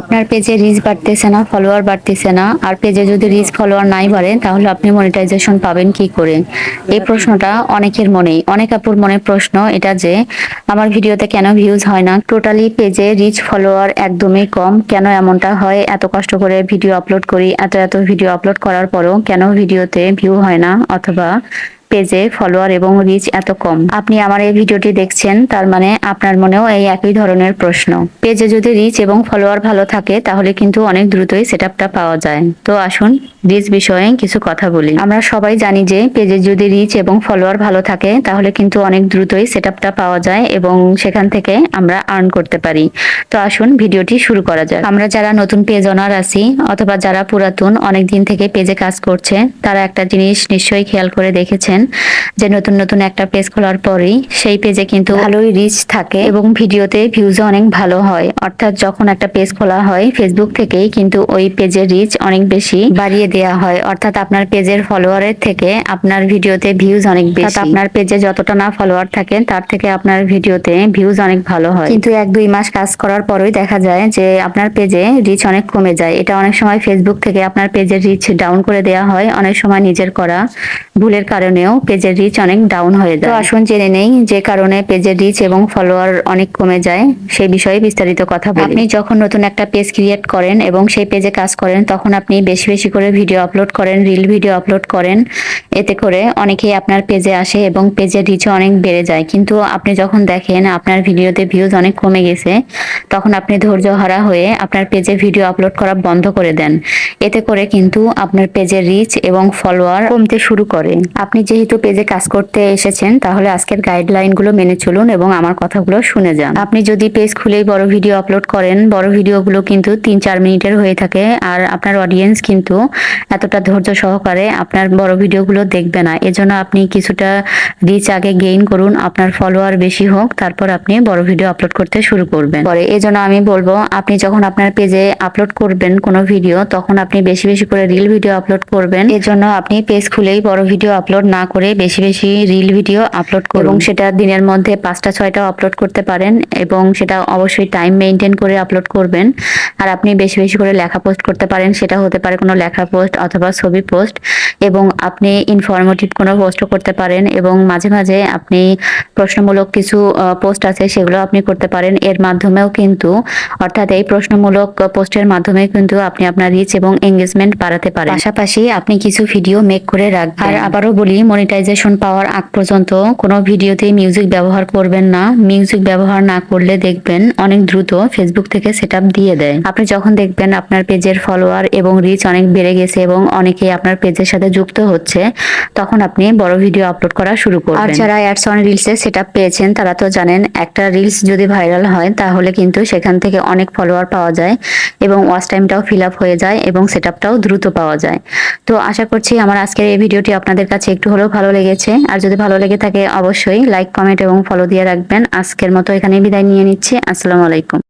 আপনার পেজে রিচ বাড়তেছে না ফলোয়ার বাড়তেছে না। আর পেজে যদি রিচ ফলোয়ার নাই বাড়ে, তাহলে আপনি মনিটাইজেশন পাবেন কি করে? এই প্রশ্নটা অনেকের মনেই, অনেক আপুর মনে প্রশ্ন এটা যে, আমার ভিডিওতে কেন ভিউজ হয় না? টোটালি পেজে রিচ ফলোয়ার একদমই কম। কেন এমনটা হয়? এত কষ্ট করে ভিডিও আপলোড করি, এত এত ভিডিও আপলোড করার পরও কেন ভিডিওতে ভিউ হয় না? অথবা পেজে ফলোয়ার এবং রিচ এত কম। আপনি আমার এই ভিডিওটি দেখছেন, তার মানে আপনার মনেও এই একই ধরনের প্রশ্ন। পেজে যদি রিচ এবং ফলোয়ার ভালো থাকে, তাহলে কিন্তু অনেক দ্রুতই সেটআপটা পাওয়া যায়। তো আসুন রিচ বিষয়ে কিছু কথা বলি। আমরা সবাই জানি যে পেজে যদি রিচ এবং ফলোয়ার ভালো থাকে, তাহলে কিন্তু অনেক দ্রুতই সেটআপটা পাওয়া যায় এবং সেখান থেকে আমরা আর্ন করতে পারি। তো আসুন, ভিডিওটি শুরু করা যাক। আমরা যারা নতুন পেজ ওনার আছি, অথবা যারা পুরাতন অনেক দিন থেকে পেজে কাজ করছে, তারা একটা জিনিস নিশ্চয়ই খেয়াল করে দেখেছেন then যে নতুন নতুন একটা পেজ খোলার পরেই সেই পেজে কিন্তু ভালোই রিচ থাকে এবং ভিডিওতে ভিউজও অনেক ভালো হয়। অর্থাৎ যখন একটা পেজ খোলা হয় ফেসবুক থেকেই কিন্তু ওই পেজের রিচ অনেক বেশি বাড়িয়ে দেওয়া হয়। অর্থাৎ আপনার পেজের ফলোয়ারের থেকে আপনার ভিডিওতে ভিউজ অনেক বেশি। আপনার পেজে যতটা না ফলোয়ার থাকে তার থেকে আপনার ভিডিওতে ভিউজ অনেক ভালো হয়। কিন্তু এক দুই মাস কাজ করার পরেই দেখা যায় যে আপনার পেজে রিচ অনেক কমে যায়। এটা অনেক সময় ফেসবুক থেকে আপনার পেজের রিচ ডাউন করে দেওয়া হয়। অনেক সময় নিজের করা ভুলের কারণেও পেজের রিচ অনেক ডাউন হয়ে যায়। তো আসুন জেনে নেই যে কারণে পেজের রিচ এবং ফলোয়ার অনেক কমে যায় সেই বিষয়ে বিস্তারিত কথা বলি। আপনি যখন নতুন একটা পেজ ক্রিয়েট করেন এবং সেই পেজে কাজ করেন তখন আপনি বেশি বেশি করে ভিডিও আপলোড করেন রিল ভিডিও আপলোড করেন। এতে করে অনেকেই আপনার পেজে আসে এবং পেজের রিচও অনেক বেড়ে যায়। কিন্তু আপনি যখন দেখেন আপনার ভিডিওতে ভিউজ অনেক কমে গেছে তখন আপনি ধৈর্য হারা হয়ে আপনার পেজে ভিডিও আপলোড করা বন্ধ করে দেন। এতে করে কিন্তু আপনার পেজের রিচ এবং ফলোয়ার কমতে শুরু করে। আপনি যেহেতু পেজে কাজ করতে এসেছেন, তাহলে আজকের গাইডলাইনগুলো মেনে চলুন এবং আমার কথাগুলো শুনে যান। আপনি যদি পেজ খুলেই বড় ভিডিও আপলোড করেন, বড় ভিডিওগুলো কিন্তু তিন চার মিনিটের হয়ে থাকে আর আপনার অডিয়েন্স কিন্তু এতটা ধৈর্য সহকারে আপনার বড় ভিডিওগুলো দেখবে না। এজন্য আপনি কিছুটা রিচ আগে গেইন করুন, আপনার ফলোয়ার বেশি হোক, তারপর আপনি বড় ভিডিও আপলোড করতে শুরু করবেন। পরে এজন্য আমি বলব, আপনি যখন আপনার পেজে আপলোড করবেন কোনো ভিডিও তখন আপনি বেশি বেশি করে রিল ভিডিও আপলোড করবেন। এজন্য আপনি পেজ খুলেই বড় ভিডিও আপলোড না করে বেশি বেশি রিল ভিডিও আপলোড করুন। এবং সেটা দিনের মধ্যে পাঁচটা, ছয়টা আপলোড করতে পারেন এবং সেটা অবশ্যই টাইম মেনটেন করে আপলোড করবেন। আর আপনি বেশি বেশি করে লেখা পোস্ট করতে পারেন, সেটা হতে পারে কোনো লেখা পোস্ট অথবা ছবি পোস্ট এবং আপনি ইনফরমেটিভ কোনো পোস্টও করতে পারেন, এবং মাঝে মাঝে আপনি প্রশ্নমূলক কিছু পোস্ট আছে সেগুলো আপনি করতে পারেন। এর মাধ্যমেও কিন্তু, অর্থাৎ এই প্রশ্নমূলক পোস্টের মাধ্যমে কিন্তু আপনি আপনার রিচ এবং এঙ্গেজমেন্ট বাড়াতে পারেন। পাশাপাশি আপনি কিছু ভিডিও মেক করে রাখবেন। আর আবারও বলি মনিটাইজেশন পাওয়ার আগ পর্যন্ত কোনো ভিডিওতে মিউজিক ব্যবহার করবেন না। মিউজিক ব্যবহার না করলে দেখবেন অনেক দ্রুত ফেসবুক থেকে সেট দিয়ে দেয়। আপনি যখন দেখবেন আপনার পেজের ফলোয়ার এবং রিচ অনেক বেড়ে গেছে এবং অনেকেই আপনার পেজের সাথে যুক্ত হচ্ছে, তখন আপনি বড় ভিডিও আপলোড করা শুরু করবেন। আর যারা অ্যাডস অন রিলসে সেট আপ পেয়েছেন, তারা তো জানেন, একটা রিলস যদি ভাইরাল হয়, তাহলে কিন্তু সেখান থেকে অনেক ফলোয়ার পাওয়া যায় এবং ওয়াচ টাইমটাও ফিল আপ হয়ে যায় এবং সেট আপটাও দ্রুত পাওয়া যায়। তো আশা করছি আমার আজকের এই ভিডিওটি আপনাদের কাছে একটু হলেও ভালো লেগেছে। আর যদি ভালো লেগে থাকে, অবশ্যই লাইক কমেন্ট এবং ফলো দিয়ে রাখবেন। আজকের মতো এখানে বিদায় নিয়ে নিচ্ছি। আসসালামু আলাইকুম।